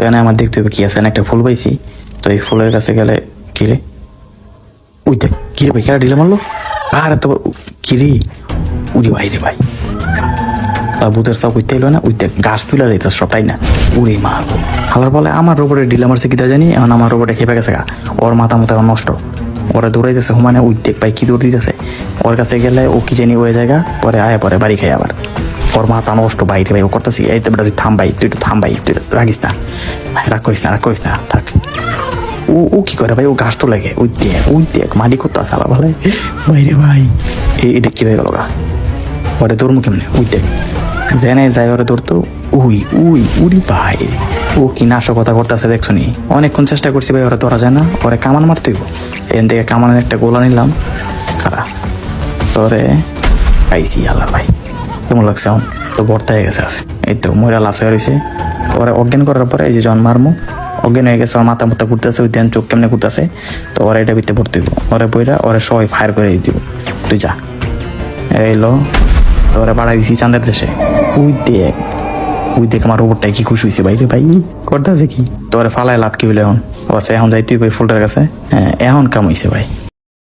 তো এখানে আমার দেখতে হবে কি আছে। একটা ফুল পাইছি। তো এই ফুলের কাছে গেলে কি রে? দেখ, কি রে ভাই কেরা ঢিলে মারলো? আর এত বড়- কি রে? উড়ি ভাই রে ভাই। বুধের চাপ উঠতে এলো না? উঠতে গাছ তুলে লাইতে সবটাই না? উড়ে মারবো। খালার বলে আমার রোবটের ডিলে মারছে কিতা জানি? এখন আমার রোবটে খেপে গেছে গা। ওর মাথা মতো নষ্ট। ওরা দৌড়াইতেছে হুমানে উঠতে পাই কি দৌড় দিতেছে? ওর কাছে গেলে ও কি জানি ওই জায়গা, পরে আয় পরে বাড়ি খাই আবার। ওর মাথা নষ্ট বাইরে ভাই, ও করতেছি। এই তো বেটা তুই থাম ভাই, তুই একটু থাম ভাই, তুই রাখিস না। রাগ করিস না, রাগ করিস না, থাক। ও ও কি করে ভাই, ও গাছ তো লাগে, ওই দেখ ওই দেখ মাটি করতে সালা ভালো বাইরে ভাই এই এটা কি হয়ে গেল গা? ওরে দৌড়মু কেমনে? উই দেখ জেনে যায় ওরে দৌড়তো উই উই উড়ি ভাই। ও কি নাশকতা করতেছে দেখছ নি? অনেকক্ষণ চেষ্টা করছি ভাই, ওরা ধরা যায় না, ওরে কামান মারতেই এখান থেকে কামানের একটা গোলা নিলাম। খারা তোরে পাইছি আল্লাহ ভাই। কেমন লাগছে এখন? তো ভর্তা হয়ে গেছে এই তো, ময়রা লাশ হয়ে রয়েছে। ওরা অজ্ঞান করার পরে এই যে জন মারমু, অজ্ঞান হয়ে গেছে, ওর মাথা মাথা ঘুরতেছে, ওই দেন চোখ কেমনে ঘুরতেছে, তো ওরা এটা ভিতরে ভর্তি দিব ওরা বইরা, ওরা সবাই ফায়ার করে দিব। তুই যা। এই লো, ওরা বাড়াই দিছি চাঁদের দেশে। উই দেখ উই দেখ আমার রোবটটাই কি খুশি হয়েছে বাইরে, ভাই। করতেছে কি? তো তোরে ফালায় লাটকি হইলে এখন। ও আচ্ছা এখন যাই তুই ভাই ফুলটার কাছে। হ্যাঁ এখন কাম হইছে, ভাই।